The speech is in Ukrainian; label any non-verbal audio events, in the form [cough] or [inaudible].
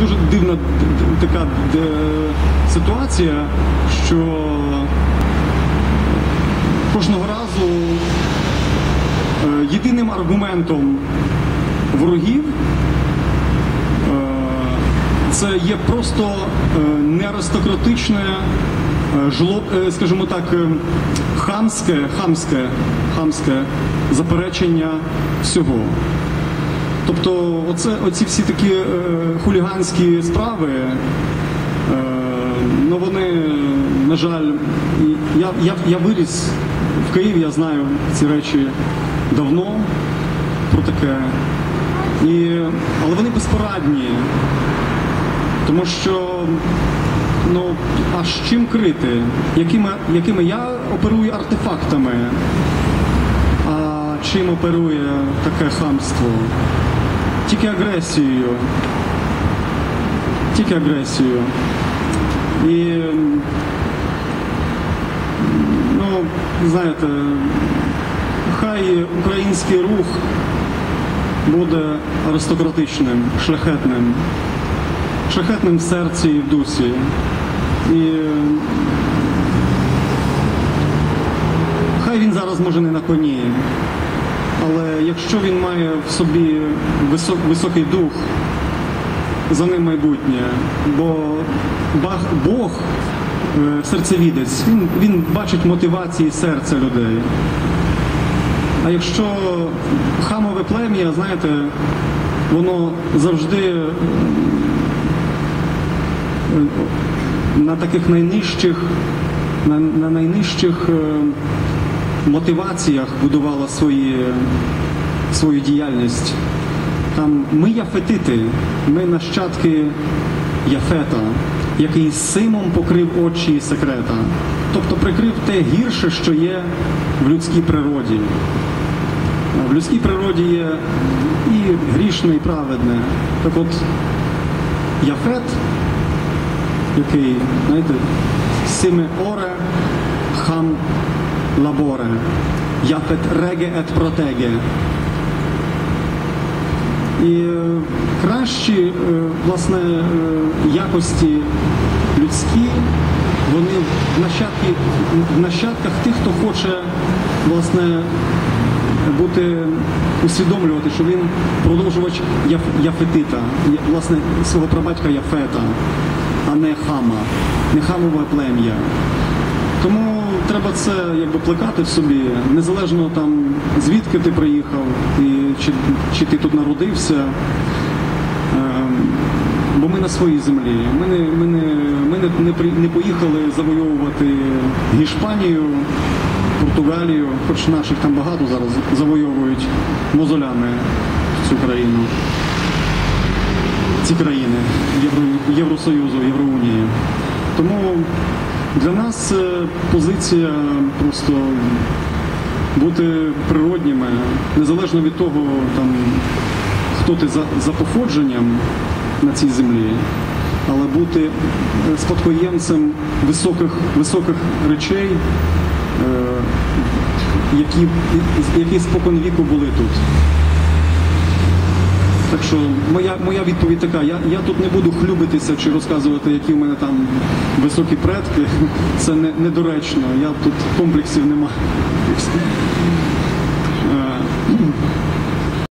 дуже дивна така ситуація, що кожного разу е, єдиним аргументом ворогів е, це є просто е, неаристократичне, е, е, скажімо так, е, хамське, хамське, хамське заперечення всього. Тобто, оце, оці всі такі е, хуліганські справи, е, ну вони, на жаль, я, я, я виріс в Києві, я знаю ці речі давно про таке. І, але вони безпорадні, тому що ну, а з чим крити? Якими, якими я оперую артефактами, а чим оперує таке хамство? Тільки агресією. Тільки агресією. І ну, знаєте, хай український рух буде аристократичним, шляхетним, шляхетним в серці і в дусі. І хай він зараз може не на коні, але якщо він має в собі висок- високий дух, за ним майбутнє, бо Бог, е, серцевідець, він, він бачить мотивації серця людей. А якщо хамове плем'я, знаєте, воно завжди е, на таких найнижчих, на, на найнижчих е, мотиваціях будувала свої, свою діяльність. Там ми яфетити, ми нащадки Яфета, який симом покрив очі секрета, тобто прикрив те гірше, що є в людській природі. В людській природі є і грішне, і праведне. Так от Яфет, який, знаєте, симе оре хам лаборе, яфет реге ет протеге. І е, кращі е, власне е, якості людські, вони в нащадки, в нащадках тих, хто хоче власне бути усвідомлювати, що він продовжувач Яф- Яфетита, власне свого прабатька Яфета, а не хама, не хамове плем'я. Тому треба це якби плекати в собі, незалежно там звідки ти приїхав, і чи, чи ти тут народився. Ем, Бо ми на своїй землі. Ми не, ми не, ми не, не, не поїхали завойовувати Іспанію, Португалію, хоч наших там багато зараз завойовують мозолями цю країну. Ці країни Євро, Євросоюзу, Євроунії. Тому для нас е, позиція просто бути природніми, незалежно від того, там, хто ти за, за походженням на цій землі, але бути е, спадкоємцем високих, високих речей, е, які, які спокон віку були тут. Так що моя моя відповідь така, я я тут не буду хлюбитися чи розказувати, які в мене там високі предки. [laughs] Це не, недоречно. Я тут комплексів немає. Е,